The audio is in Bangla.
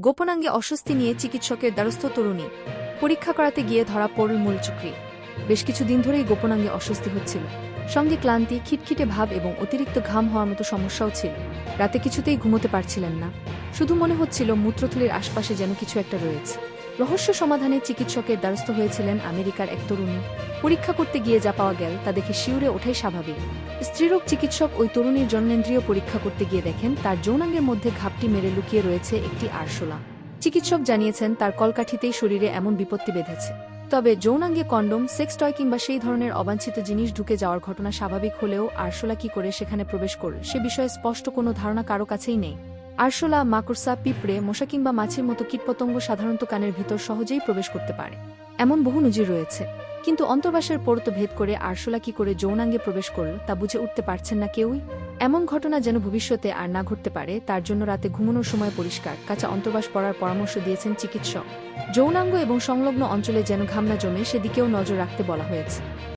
গোপনাঙ্গে অস্বস্তি নিয়ে চিকিৎসকের দ্বারস্থ তরুণী পরীক্ষা করাতে গিয়ে ধরা পড়ল মূল চুক্রি বেশ কিছুদিন ধরেই গোপনাঙ্গে অস্বস্তি হচ্ছিল। সঙ্গে ক্লান্তি, খিটখিটে ভাব এবং অতিরিক্ত ঘাম হওয়ার মতো সমস্যাও ছিল। রাতে কিছুতেই ঘুমোতে পারছিলেন না। শুধু মনে হচ্ছিল মূত্রথলির আশপাশে যেন কিছু একটা রয়েছে। রহস্য সমাধানে চিকিৎসকের দ্বারস্থ হয়েছিলেন আমেরিকার এক তরুণী। পরীক্ষা করতে গিয়ে যা পাওয়া গেল তা দেখে শিউরে ওঠাই স্বাভাবিক। স্ত্রীরোগ চিকিৎসক ওই তরুণীর জন্মেন্দ্রীয় পরীক্ষা করতে গিয়ে দেখেন তার যৌনাঙ্গের মধ্যে ঘাপটি মেরে লুকিয়ে রয়েছে একটি আরশোলা। চিকিৎসক জানিয়েছেন তার কলকাঠিতেই শরীরে এমন বিপত্তি বেঁধেছে। তবে যৌনাঙ্গে কন্ডোম, সেক্স টয় কিংবা সেই ধরনের অবাঞ্ছিত জিনিস ঢুকে যাওয়ার ঘটনা স্বাভাবিক হলেও আরশোলা কি করে সেখানে প্রবেশ করল সে বিষয়ে স্পষ্ট কোনো ধারণা কারও কাছেই নেই। আরশোলা, মাকড়সা, পিঁপড়ে, মশা কিংবা মাছের মতো কীটপতঙ্গ সাধারণত কানের ভিতর সহজেই প্রবেশ করতে পারে। এমন বহু নজির রয়েছে। কিন্তু অন্তর্বাসের পরত ভেদ করে আরশোলা কি করে যৌনাঙ্গে প্রবেশ করল তা বুঝে উঠতে পারছেন না কেউই। এমন ঘটনা যেন ভবিষ্যতে আর না ঘটতে পারে, তার জন্য রাতে ঘুমানোর সময় পরিষ্কার, কাঁচা অন্তর্বাস পড়ার পরামর্শ দিয়েছেন চিকিৎসক। যৌনাঙ্গ এবং সংলগ্ন অঞ্চলে যেন ঘামনা জমে, সেদিকেও নজর রাখতে বলা হয়েছে।